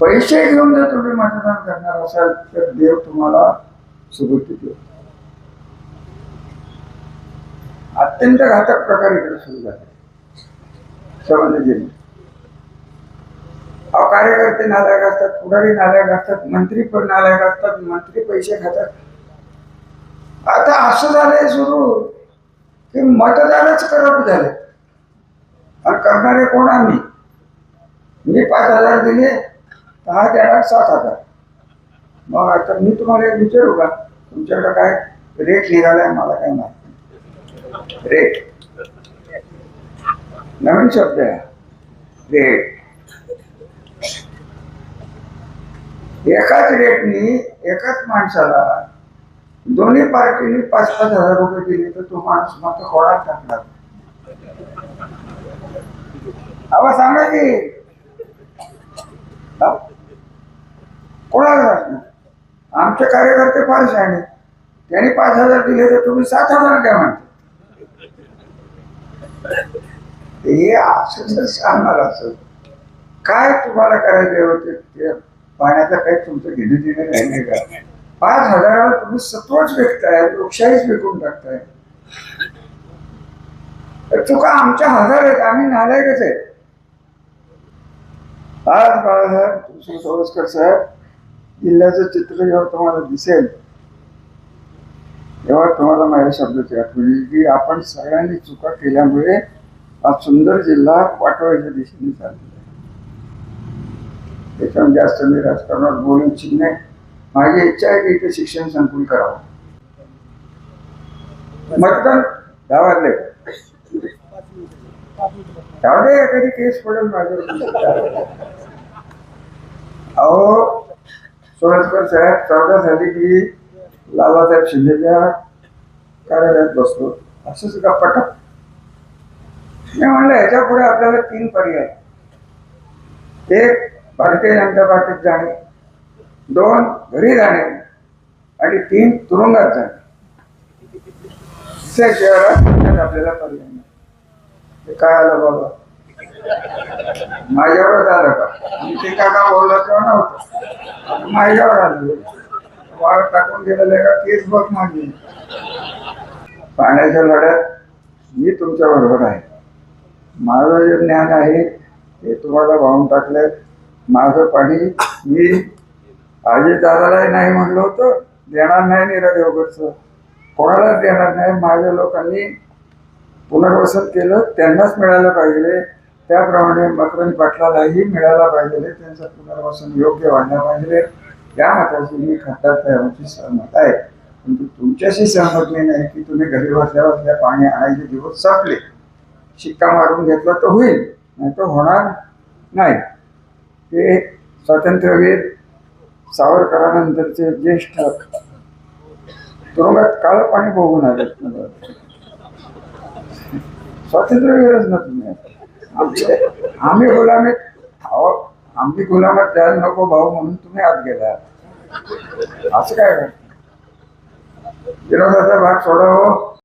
पैसे घेऊन जर तुम्ही मतदान करणार असाल तर देव तुम्हाला सुबुद्धी देऊ अत्यंत घातक प्रकार इकडे सुरू झाले. संबंध जिल्ह्यात अहो कार्यकर्ते नालायक असतात पुढारी नालायक असतात मंत्री पण नालायक असतात मंत्री पैसे खातात. आता असं झालंय सुरू की मतदारच करप्ट झाले. आणि करणारे कोण आम्ही? मी पाच हजार दिले दहा देणार सात हजार. मग आता मी तुम्हाला एक विचारू का? तुमच्याकडे काय रेट निघालाय मला काय माहिती रेट नवीन शब्द आहे. रेट एकाच रेटनी एकाच माणसाला दोन्ही पार्टीने पाच पाच हजार रुपये दिले तर तो माणूस मात्र कोणाला टाकणार. अवा सांगा की हा? कोणाला टाकणार आमचे कार्यकर्ते फार शहाणे त्यांनी पाच हजार दिले तर तुम्ही सात हजार द्या म्हणते. हे असं जर सांगणार असं काय तुम्हाला करायचे होते ते पाण्याचं काही तुमचं घेणं देणं नाही का पाच हजारावर तुम्ही सत्वच विकताय लोकशाहीच विकून टाकताय. तर चुका आमच्या हजार आहेत आम्ही नालायकच आहे आज बाळासाहेब तुळशी सोळसकर साहेब किल्ल्याचं चित्र जेव्हा तुम्हाला दिसेल तेव्हा तुम्हाला माझ्या शब्दाची आठवण येईल की आपण सगळ्यांनी चुका केल्यामुळे हा सुंदर जिल्हा वाटवायच्या दिशेने चाललेला आहे. त्याच्यामुळे जास्त मी राजकारणात बोलू इच्छित नाही. माझी इच्छा आहे की इथे शिक्षण संकुल करावं. मतदान गावातले. एखादी केस पडेल माझ्या अहो सोळसकर साहेब चौदा झाली की लालासाहेब शिंदेच्या कार्यालयात बसतो असंच सुद्धा पटक मी म्हणलं ह्याच्या पुढे आपल्याला तीन पर्याय. एक भारतीय जनता पार्टीत जाणे. दोन घरी जाणे. आणि तीन तुरुंगात जाणे. शहरात आपल्याला पर्याय नाही. काय आलं बाबा? माझ्यावरच आलं का? आणि ते काका बोलला तेव्हा नव्हतं. माझ्यावर आलं. वाळ टाकून गेलेलं का तेच बघ माझी. पाण्याच्या लढ्यात मी तुमच्या बरोबर आहे. माझं जे ज्ञान आहे ते तुम्हाला वाहून टाकलंय माझं पाणी मी आजी दादालाही नाही म्हणलं होतं देणार नाही निरा देवगडचं कोणालाच देणार नाही? माझ्या लोकांनी पुनर्वसन केलं त्यांनाच मिळालं पाहिजे. त्याप्रमाणे मकरंद पाटलालाही मिळायला पाहिजे त्यांचं पुनर्वसन योग्य व्हायला पाहिजे. या मताची मी खासदार साहेबांची सहमत आहे. परंतु तुमच्याशी सहमत मी नाही की तुम्ही घरी बसल्या बसल्या पाणी आणायचे दिवस संपले. शिक्का मारून घेतला तर होईल नाही तर होणार नाही. ते स्वातंत्र्यवीर सावरकरानंतरचे ज्येष्ठ तुरुंगात काळं पाणी बघून आले. स्वातंत्र्यवीरच ना तुम्ही. आमचे आम्ही गुलामीत. आम्ही गुलामात द्यायला नको भाऊ म्हणून तुम्ही आत गेला. असं काय? विरोधाचा भाग सोडावं हो.